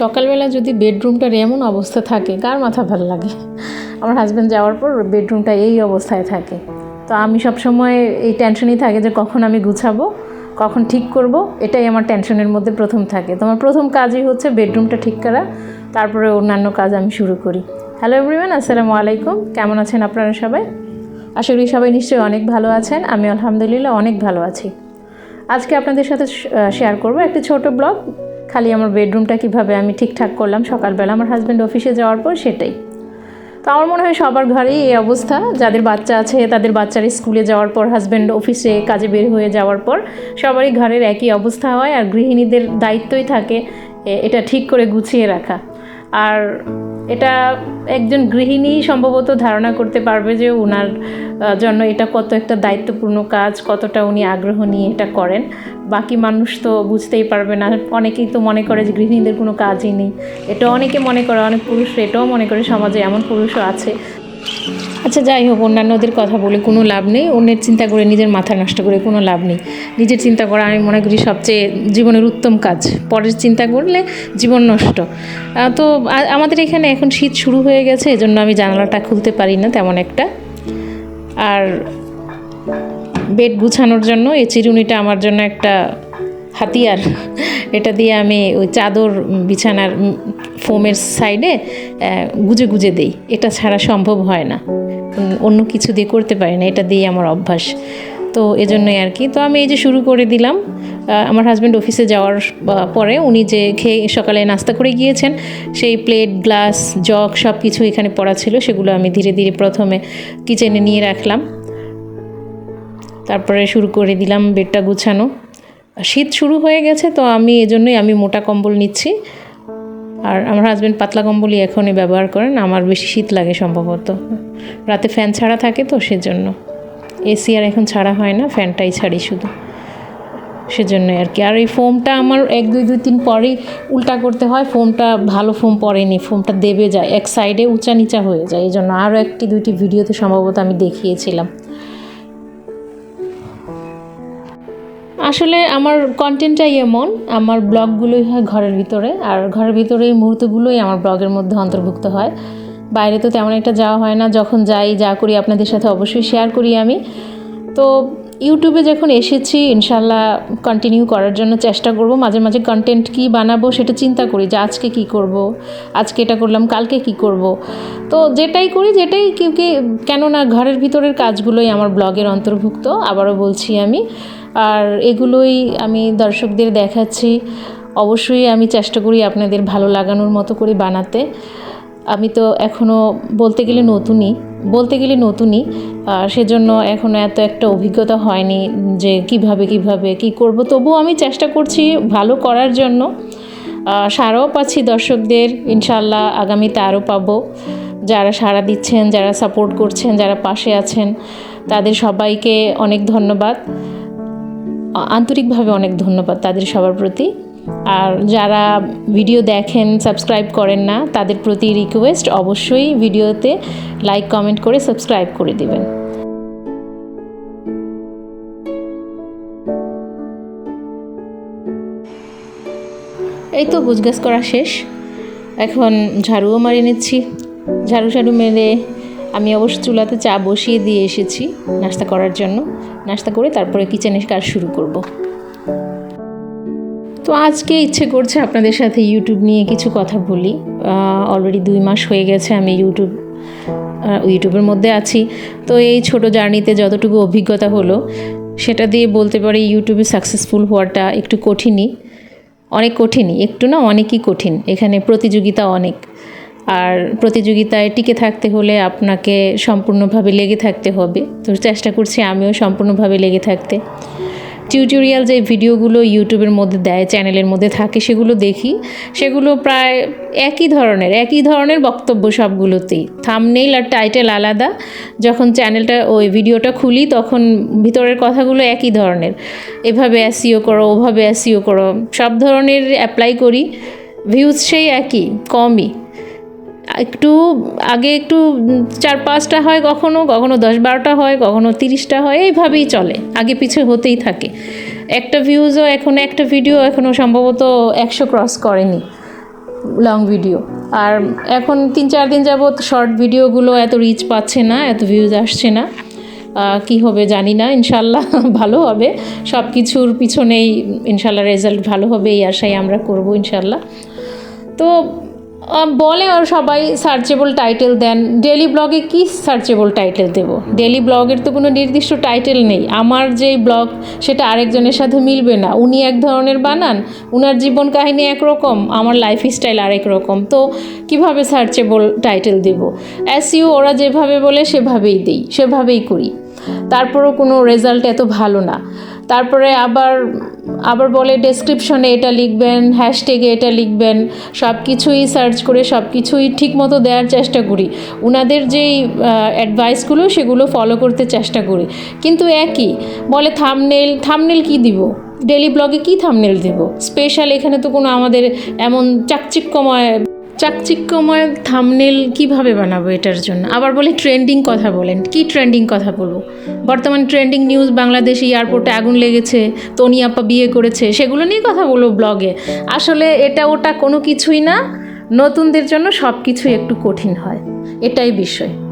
সকালবেলা যদি বেডরুমটার এমন অবস্থা থাকে, কার মাথা ভালো লাগে? আমার হাজব্যান্ড যাওয়ার পর বেডরুমটা এই অবস্থায় থাকে। তো আমি সব সময় এই টেনশনই থাকে যে কখন আমি গুছাবো, কখন ঠিক করব, এটাই আমার টেনশনের মধ্যে প্রথম থাকে। তো আমার প্রথম কাজই হচ্ছে বেডরুমটা ঠিক করা, তারপরে অন্যান্য কাজ আমি শুরু করি। হ্যালো এভরিওয়ান আসসালামু আলাইকুম। কেমন আছেন আপনারা সবাই? আশা করি সবাই নিশ্চয়ই অনেক ভালো আছেন। আমি আলহামদুলিল্লাহ অনেক ভালো আছি। আজকে আপনাদের সাথে শেয়ার করব একটি ছোট ব্লগ খালি আমার বেডরুমটা কীভাবে আমি ঠিকঠাক করলাম? সকালবেলা আমার হাজব্যান্ড অফিসে যাওয়ার পর সেটাই। তো আমার মনে হয় সবার ঘরেই এই অবস্থা। যাদের বাচ্চা আছে, তাদের বাচ্চারা স্কুলে যাওয়ার পর হাজব্যান্ড অফিসে কাজে বের হয়ে যাওয়ার পর, সবারই ঘরের একই অবস্থা হয়। আর গৃহিণীদের দায়িত্বই থাকে এটা ঠিক করে গুছিয়ে রাখা। আর এটা একজন গৃহিণী সম্ভবত ধারণা করতে পারবে যে ওনার জন্য এটা কত একটা দায়িত্বপূর্ণ কাজ, কতটা উনি আগ্রহ নিয়ে এটা করেন। বাকি মানুষ তো বুঝতেই পারবে না। অনেকেই তো মনে করে যে গৃহিণীদের কোনো কাজই নেই। এটা অনেকে মনে করে, অনেক পুরুষ এটাও মনে করে সমাজে এমন পুরুষও আছে। আচ্ছা যাই হোক, অন্যান্যদের কথা বলে কোনো লাভ নেই। অন্যের চিন্তা করে, নিজের মাথা নষ্ট করে কোনো লাভ নেই। নিজের চিন্তা করা আমি মনে করি সবচেয়ে জীবনের উত্তম কাজ। পরের চিন্তা করলে জীবন নষ্ট। তো আমাদের এখানে এখন শীত শুরু হয়ে গেছে, এজন্য আমি জানালাটা খুলতে পারি না তেমন একটা। আর বেড গুছানোর জন্য, এই চিরুনিটা আমার জন্য একটা হাতিয়ার। এটা দিয়ে আমি ওই চাদর বিছানার ফোমের সাইডে গুজে গুজে দেই। এটা ছাড়া সম্ভব হয় না। অন্য কিছু দিয়ে করতে পারি না। এটা দিয়ে আমার অভ্যাস। তো এজন্যই আর কি। তো আমি এই যে শুরু করে দিলাম আমার হাজব্যান্ড অফিসে যাওয়ার পরে উনি যে খেয়ে সকালে নাস্তা করে গিয়েছেন, সেই প্লেট গ্লাস জগ সব কিছু এখানে পড়া ছিল। সেগুলো আমি ধীরে ধীরে প্রথমে কিচেনে নিয়ে রাখলাম। তারপরে শুরু করে দিলাম বেডটা গুছানো। শীত শুরু হয়ে গেছে, তো আমি এজন্যই আমি মোটা কম্বল নিচ্ছি। আর আমার হাজব্যান্ড পাতলা কম্বলই এখনই ব্যবহার করেন, আমার বেশি শীত লাগে সম্ভবত। রাতে ফ্যান ছাড়া থাকে তো সেজন্য। এসি আর এখন ছাড়া হয় না ফ্যানটাই ছাড়ি শুধু। সেজন্যই আর কি। আর এই ফোমটা আমার এক, দুই দুই, তিন পরেই উল্টা করতে হয় ফোমটা ভালো ফোম পড়েনি ফোমটা দেবে যায়, এক সাইডে উঁচা নিচা হয়ে যায়। এই জন্য আরও একটি, দুইটি ভিডিওতে সম্ভবত আমি দেখিয়েছিলাম। আসলে আমার কন্টেন্টটাই এমন, আমার ব্লগগুলোই হয় ঘরের ভিতরে, আর ঘরের ভিতরে এই মুহূর্তগুলোই আমার ব্লগের মধ্যে অন্তর্ভুক্ত হয়। বাইরে তো তেমন একটা যাওয়া হয় না, যখন যাই, যা করি আপনাদের সাথে অবশ্যই শেয়ার করি আমি। তো ইউটিউবে যখন এসেছি ইনশাল্লাহ কন্টিনিউ করার জন্য চেষ্টা করব। মাঝে মাঝে কন্টেন্ট কী বানাবো সেটা চিন্তা করি যে আজকে কি করব, আজকে এটা করলাম, কালকে কি করব। তো যেটাই করি, যেটাই কেউ কে, কেননা ঘরের ভিতরের কাজগুলোই আমার ব্লগের অন্তর্ভুক্ত, আবারও বলছি আমি। আর এগুলোই আমি দর্শকদের দেখাচ্ছি। অবশ্যই আমি চেষ্টা করি আপনাদের ভালো লাগানোর মতো করে বানাতে। আমি তো এখনও বলতে গেলে নতুনই, বলতে গেলে নতুনই সেজন্য এখনও এত একটা অভিজ্ঞতা হয়নি যে কীভাবে কীভাবে, কি করব। তবুও আমি চেষ্টা করছি ভালো করার জন্য। সাড়াও পাচ্ছি দর্শকদের, ইনশাল্লাহ আগামীতে আরও পাবো। যারা সাড়া দিচ্ছেন, যারা সাপোর্ট করছেন, যারা পাশে আছেন, তাদের সবাইকে অনেক ধন্যবাদ। আন্তরিকভাবে অনেক ধন্যবাদ তাদের সবার প্রতি। আর যারা ভিডিও দেখেন সাবস্ক্রাইব করেন না, তাদের প্রতি রিকোয়েস্ট অবশ্যই ভিডিওতে লাইক কমেন্ট করে সাবস্ক্রাইব করে দিবেন। এই তো গুজগাছ করা শেষ। এখন ঝাড়ুও মারিয়ে নিচ্ছি। ঝাড়ু ঝাড়ু মেরে আমি অবশ্য চুলাতে চা বসিয়ে দিয়ে এসেছি নাস্তা করার জন্য। নাস্তা করে তারপরে কিচেনের কাজ শুরু করব। তো আজকে ইচ্ছে করছে আপনাদের সাথে ইউটিউব নিয়ে কিছু কথা বলি। অলরেডি দুই মাস হয়ে গেছে আমি ইউটিউব ইউটিউবের মধ্যে আছি। তো এই ছোট জার্নিতে যতটুকু অভিজ্ঞতা হলো, সেটা দিয়ে বলতে পারি ইউটিউবে সাকসেসফুল হওয়াটা একটু কঠিনই। অনেক কঠিনই, একটু না অনেকই কঠিন। এখানে প্রতিযোগিতা অনেক। আর প্রতিযোগিতায় টিকে থাকতে হলে আপনাকে সম্পূর্ণভাবে লেগে থাকতে হবে। তো চেষ্টা করছি আমিও সম্পূর্ণভাবে লেগে থাকতে। টিউটোরিয়াল যে ভিডিওগুলো ইউটিউবের মধ্যে দেয় চ্যানেলের মধ্যে থাকে, সেগুলো দেখি। সেগুলো প্রায় একই ধরনের একই ধরনের বক্তব্য সবগুলোতেই। থামনেইল আর টাইটেল আলাদা। যখন চ্যানেলটা ওই ভিডিওটা খুলি, তখন ভিতরের কথাগুলো একই ধরনের। এভাবে অ্যাসিও করো, ওভাবে অ্যাসিও করো, সব ধরনের অ্যাপ্লাই করি। ভিউজ সেই একই, কমই। একটু আগে একটু চার পাঁচটা হয় কখনো কখনো দশ বারোটা হয়, কখনো তিরিশটা হয়, এইভাবেই চলে। আগে পিছে হতেই থাকে। একটা ভিউজও এখন, একটা ভিডিও এখনও সম্ভবত একশো ক্রস করেনি লং ভিডিও আর এখন তিন চার দিন যাবৎ শর্ট ভিডিওগুলো এত রিচ পাচ্ছে না, এত ভিউজ আসছে না। কি হবে জানি না, ইনশাল্লাহ ভালো হবে। সব কিছুর পিছনেই ইনশাল্লাহ রেজাল্ট ভালো হবে, এই আশাই আমরা করব ইনশাল্লাহ। তো বলে আর সবাই সার্চেবল টাইটেল দেন। ডেলি ব্লগে কি সার্চেবল টাইটেল দেব? ডেলি ব্লগের তো কোনো নির্দিষ্ট টাইটেল নেই। আমার যেই ব্লগ সেটা আরেকজনের সাথে মিলবে না। উনি এক ধরনের বানান, উনার জীবন কাহিনী একরকম, আমার লাইফ স্টাইল আরেক রকম। তো কীভাবে সার্চেবল টাইটেল দেব? অ্যাস ইউ ওরা যেভাবে বলে সেভাবেই দিই, সেভাবেই করি। তারপরও কোনো রেজাল্ট এত ভালো না। তারপরে আবার আবার বলে ডেসক্রিপশনে এটা লিখবেন হ্যাশট্যাগে এটা লিখবেন সব কিছুই সার্চ করে সব কিছুই ঠিক মতো দেওয়ার চেষ্টা করি। ওনাদের যেই অ্যাডভাইসগুলো সেগুলো ফলো করতে চেষ্টা করি। কিন্তু একই, বলে থামনেল থামনেল কি দিব? ডেলি ব্লগে কি থামনেল দেব? স্পেশাল এখানে তো কোনো আমাদের এমন চাকচিক্যময় চাকচিক্যময় থামনেল কীভাবে বানাবো এটার জন্য? আবার বলে ট্রেন্ডিং কথা বলেন। কি ট্রেন্ডিং কথা বলব? বর্তমান ট্রেন্ডিং নিউজ বাংলাদেশ এয়ারপোর্টে আগুন লেগেছে, তনি আপা বিয়ে করেছে, সেগুলো নিয়ে কথা বলব ব্লগে আসলে এটা ওটা কোনো কিছুই না, নতুনদের জন্য সব কিছুই একটু কঠিন হয়। এটাই বিষয়।